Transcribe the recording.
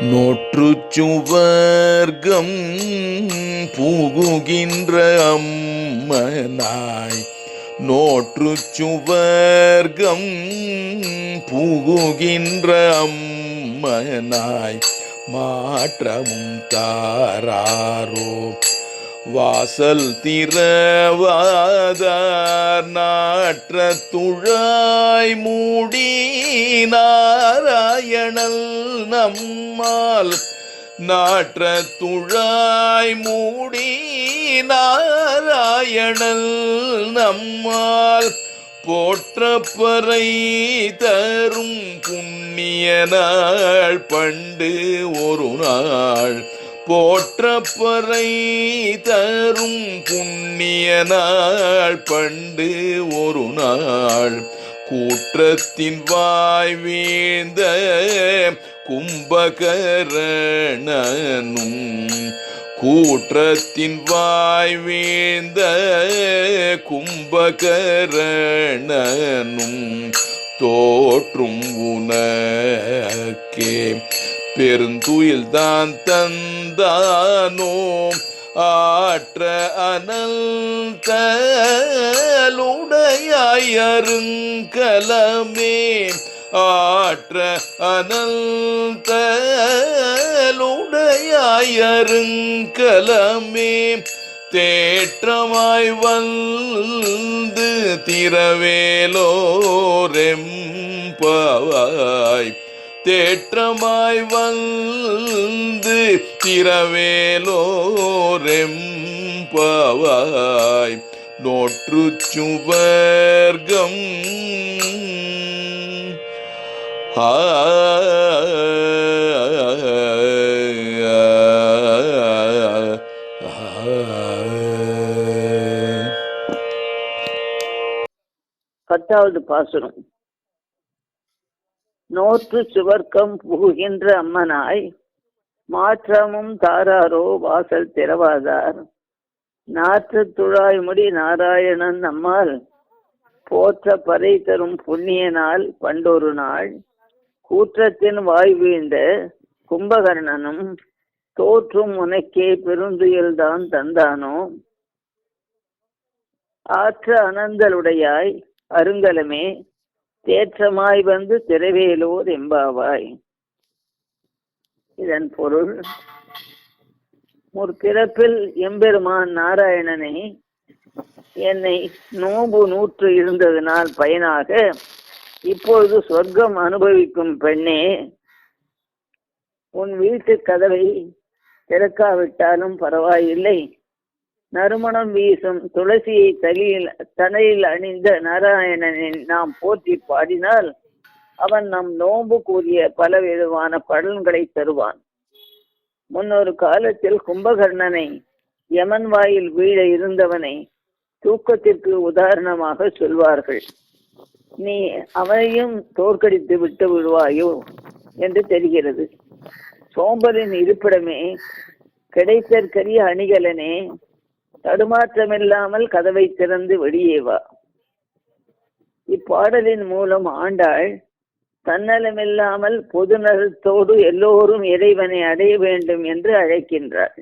நோற்றுச் சுவர்க்கம் புகுகின்ற அம்மனாய். நோற்றுச் சுவர்க்கம் புகுகின்ற அம்மனாய். மாற்றமும் தாராரோ. வாசல் திறவாதார் நாற்ற துழாய் மூடி நாராயணல் நம்மால் நாற்ற துழாய் மூடி நாராயணல் நம்மால் போற்றப்பறை தரும் புண்ணிய நாள் பண்டு ஒரு நாள் போற்றப்பறை தரும் புண்ணிய நாள் பண்டு ஒரு நாள். கூற்றத்தின் வாய் வீழ்ந்த கும்பகரணனும் கூற்றத்தின் வாய் வீழ்ந்த கும்பகரணனும் தோற்றும் உனக்கே. பெருந்துயில் தான் தானோம் ஆற்ற அனல்தலுடையருங்கலமே ஆற்ற அனல்தலுடையருங்கலமே தேற்றமாய் வந்து திரவேலோரெம்பவாய் தேற்றமாய் வந்து திரவேலோரெம்பவாய் நோற்று சுவர்க்கம் ஆ பத்தாவது பாசுரம். நோற்று சுவர்க்கம் புகுகின்ற அம்மனாய் மாற்றமும் தாராரோ வாசல் திறவாதார். நாற்று துழாய்முடி நாராயணன் நம்மால் போற்ற பறை தரும் புண்ணிய நாள் பண்டொரு நாள். கூற்றத்தின் வாய் வீழ்ந்த கும்பகர்ணனும் தோற்றும் உனக்கே பெருந்துயல்தான் தந்தானோ? ஆற்ற அனந்தலுடையாய் அருங்கலமே தேற்றமாய் வந்து திரவேலோர் எம்பாவாய் இதன் பொருள் முற்பிறப்பில் எம்பெருமான் நாராயணனை என்னை நோம்பு நூற்று இருந்ததனால் பயனாக இப்பொழுது சொர்க்கம் அனுபவிக்கும் பெண்ணே உன் வீட்டு கதவை திறக்காவிட்டாலும் பரவாயில்லை. நறுமணம் வீசும் துளசியை தலையில் தலையில் அணிந்த நாராயணனை நாம் போற்றி பாடினால் அவன் நம் நோன்பு கூறிய பலவிதமான பலன்களை தருவான். முன்னொரு காலத்தில் கும்பகர்ணனை யமன் வாயில் வீழ இருந்தவனை தூக்கத்திற்கு உதாரணமாக சொல்வார்கள். நீ அவனையும் தோற்கடித்து விட்டு விடுவாயோ? என்று தெரிகிறது. சோம்பலின் இருப்பிடமே கிடைத்தற்கரிய அணிகலனே தடுமாற்றமில்லாமல் கதவை திறந்து வெளியே வா. இப்பாடலின் மூலம் ஆண்டாள் தன்னலமில்லாமல் பொது நலத்தோடு எல்லோரும் இறைவனை அடைய வேண்டும் என்று அழைக்கின்றாள்.